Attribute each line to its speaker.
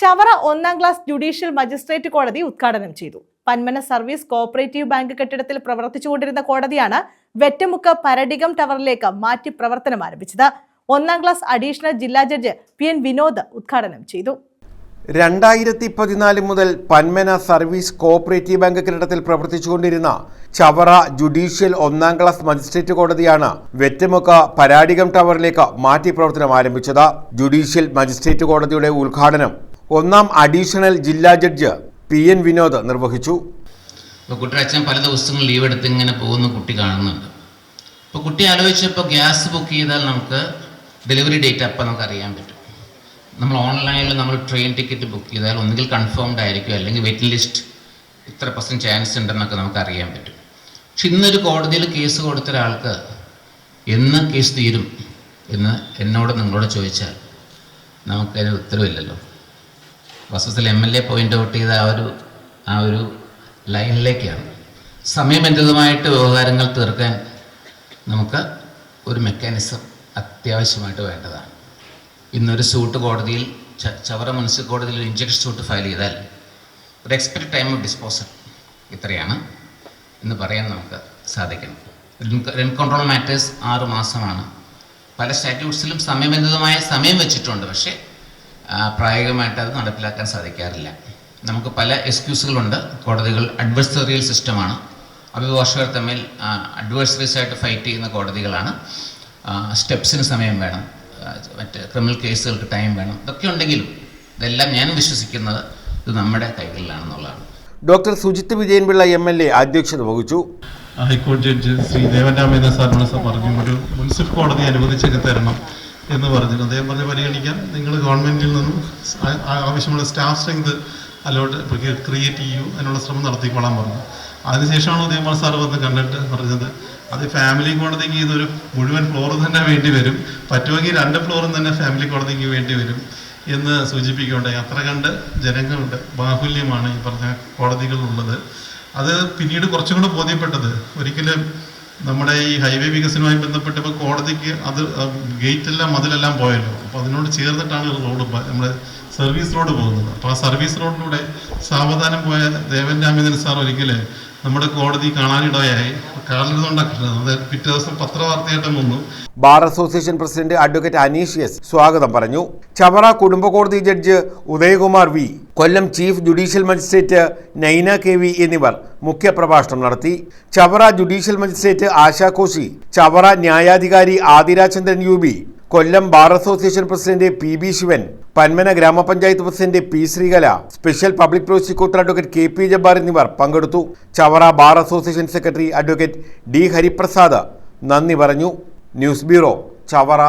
Speaker 1: ചവറ ഒന്നാം class judicial magistrate കോടതി ഉദ്ഘാടനം ചെയ്തു. പന്മന സർവീസ് കോഓപ്പറേറ്റീവ് ബാങ്ക് കെട്ടിടത്തിൽ പ്രവർത്തിച്ചുകൊണ്ടിരുന്ന കോടതിയാണ് വെറ്റമുക്ക് പരടികം ടവറിലേക്ക് മാറ്റി പ്രവർത്തനം ആരംഭിച്ചത്. ഒന്നാം ക്ലാസ് അഡീഷണൽ ജില്ലാ ജഡ്ജ് പി എൻ വിനോദ് ഉദ്ഘാടനം ചെയ്തു.
Speaker 2: രണ്ടായിരത്തി പതിനാല് മുതൽ പന്മന സർവീസ് കോഓപ്പറേറ്റീവ് ബാങ്ക് കെട്ടിടത്തിൽ പ്രവർത്തിച്ചുകൊണ്ടിരുന്ന ചവറ ജുഡീഷ്യൽ ഒന്നാം ക്ലാസ് മജിസ്ട്രേറ്റ് കോടതിയാണ് വെറ്റമുക്ക പരാടികം ടവറിലേക്ക് മാറ്റി പ്രവർത്തനം ആരംഭിച്ചത്. ജുഡീഷ്യൽ മജിസ്ട്രേറ്റ് കോടതിയുടെ ഉദ്ഘാടനം ഒന്നാം അഡീഷണൽ ജില്ലാ ജഡ്ജ് പി എൻ വിനോദ് നിർവഹിച്ചു.
Speaker 3: ഇപ്പോൾ കുട്ടിയുടെ അച്ഛൻ പല ദിവസങ്ങൾ ലീവ് എടുത്ത് ഇങ്ങനെ പോകുന്ന കുട്ടി കാണുന്നുണ്ട്. ഇപ്പോൾ കുട്ടി ആലോചിച്ചപ്പോൾ ഗ്യാസ് ബുക്ക് ചെയ്താൽ നമുക്ക് ഡെലിവറി ഡേറ്റ് അപ്പം നമുക്ക് അറിയാൻ പറ്റും. നമ്മൾ ഓൺലൈനിൽ നമ്മൾ ട്രെയിൻ ടിക്കറ്റ് ബുക്ക് ചെയ്താൽ ഒന്നുകിൽ കൺഫേംഡ് ആയിരിക്കും അല്ലെങ്കിൽ വെയിറ്റിംഗ് ലിസ്റ്റ് ഇത്ര പെർസെന്റ് ചാൻസ് ഉണ്ടെന്നൊക്കെ നമുക്ക് അറിയാൻ പറ്റും. പക്ഷെ ഇന്നൊരു കോടതിയിൽ കേസ് കൊടുത്ത ഒരാൾക്ക് എന്ന് കേസ് തീരും എന്ന് എന്നോട് നിങ്ങളോട് ചോദിച്ചാൽ നമുക്കതിന് ഉത്തരവില്ലല്ലോ. വസ്തുത്തിൽ M L A point out ചെയ്ത ആ ഒരു ആ ഒരു ലൈനിലേക്കാണ്. സമയബന്ധിതമായിട്ട് വ്യവഹാരങ്ങൾ തീർക്കാൻ നമുക്ക് ഒരു മെക്കാനിസം അത്യാവശ്യമായിട്ട് വേണ്ടതാണ്. ഇന്നൊരു സൂട്ട് കോടതിയിൽ ചവറ മുനിസിപ്പൽ കോടതിയിൽ ഒരു ഇഞ്ചക്ഷൻ സൂട്ട് ഫയൽ ചെയ്താൽ ഒരു എക്സ്പെക്ട് ടൈം ഓഫ് ഡിസ്പോസൽ ഇത്രയാണ് എന്ന് പറയാൻ നമുക്ക് സാധിക്കണം. റെൻ കൺട്രോൾ മാറ്റേഴ്സ് ആറ് മാസമാണ്. പല സ്റ്റാറ്റ്യൂട്ട്സിലും സമയബന്ധിതമായ സമയം വെച്ചിട്ടുണ്ട്. പക്ഷേ പ്രായോഗികമായിട്ട് അത് നടപ്പിലാക്കാൻ സാധിക്കാറില്ല. നമുക്ക് പല എക്സ്ക്യൂസുകളുണ്ട് കോടതികൾ അഡ്വേഴ്സറിയൽ സിസ്റ്റമാണ് അഭിഭാഷകർ തമ്മിൽ അഡ്വേഴ്സറീസ് ആയിട്ട് ഫൈറ്റ് ചെയ്യുന്ന കോടതികളാണ്. സ്റ്റെപ്സിന് സമയം വേണം. മറ്റ് ക്രിമിനൽ കേസുകൾക്ക് ടൈം വേണം. ഇതൊക്കെ ഉണ്ടെങ്കിലും ഇതെല്ലാം ഞാൻ വിശ്വസിക്കുന്നത് ഇത് നമ്മുടെ കൈകളിലാണെന്നുള്ളതാണ്.
Speaker 2: Doctor Sujith Vijayan Pillai M L A അധ്യക്ഷത വഹിച്ചു.
Speaker 4: ഹൈക്കോടതി ജഡ്ജി ശ്രീ ദേവൻരാമേന്ദ്ര സാറിനോട് സ- പറഞ്ഞു ഒരു മുനിസിപ്പൽ കോടതി അനുവദിച്ചൊക്കെ തരണം. എന്ന് പറഞ്ഞു അദ്ദേഹം പറഞ്ഞ് പരിഗണിക്കാൻ നിങ്ങൾ ഗവൺമെന്റിൽ നിന്നും ആവശ്യമുള്ള സ്റ്റാഫ് സ്ട്രെങ്ത് അലോട്ട് ക്രിയേറ്റ് ചെയ്യൂ അതിനുള്ള ശ്രമം നടത്തിക്കോളാൻ പറഞ്ഞു. അതിനുശേഷമാണ് ഉദയകുമാർ സാർ വന്ന് കണ്ടിട്ട് പറഞ്ഞത് അത് ഫാമിലി കോടതിക്ക് ഇതൊരു മുഴുവൻ ഫ്ലോർ തന്നെ വേണ്ടി വരും. പറ്റുമെങ്കിൽ രണ്ട് ഫ്ലോറും തന്നെ ഫാമിലി കോടതിക്ക് വേണ്ടി വരും എന്ന് സൂചിപ്പിക്കുകയുണ്ടായി. അത്ര കണ്ട് ജനങ്ങളുടെ ബാഹുല്യമാണ് ഈ പറഞ്ഞ കോടതികളുള്ളത് അത് പിന്നീട് കുറച്ചും കൂടെ ബോധ്യപ്പെട്ടത്. ഒരിക്കലും നമ്മുടെ ഈ ഹൈവേ വികസനവുമായി ബന്ധപ്പെട്ടപ്പോൾ കോടതിക്ക് അത് ഗേറ്റെല്ലാം അതിലെല്ലാം പോയല്ലോ. അപ്പോൾ അതിനോട് ചേർന്നിട്ടാണ് റോഡ് നമ്മുടെ സർവീസ് റോഡ് പോകുന്നത്. അപ്പോൾ ആ സർവീസ് റോഡിലൂടെ സാവധാനം പോയ ദേവൻ രാമേന്ദ്രൻ സാർ ഒരിക്കൽ നമ്മുടെ കോടതി കാണാനിടയായി. പിറ്റേ ദിവസം പത്രവാർത്തയായിട്ട് വന്നു.
Speaker 2: Bar association president advocate Aneesh S സ്വാഗതം പറഞ്ഞു. ചവറ കുടുംബ കോടതി judge Udayakumar V Kollam chief judicial magistrate Naina K V എന്നിവർ മുഖ്യപ്രഭാഷണം നടത്തി. Chavara judicial magistrate Asha Koshy Chavara ന്യായാധികാരി Adirachandran U B Kollam bar association president P B Sivan Panmana ഗ്രാമപഞ്ചായത്ത് president P Sreekala special public prosecutor advocate K P Jabbar എന്നിവർ പങ്കെടുത്തു. Chavara bar association secretary advocate D Hariprasad നന്ദി പറഞ്ഞു. News bureau Chavara.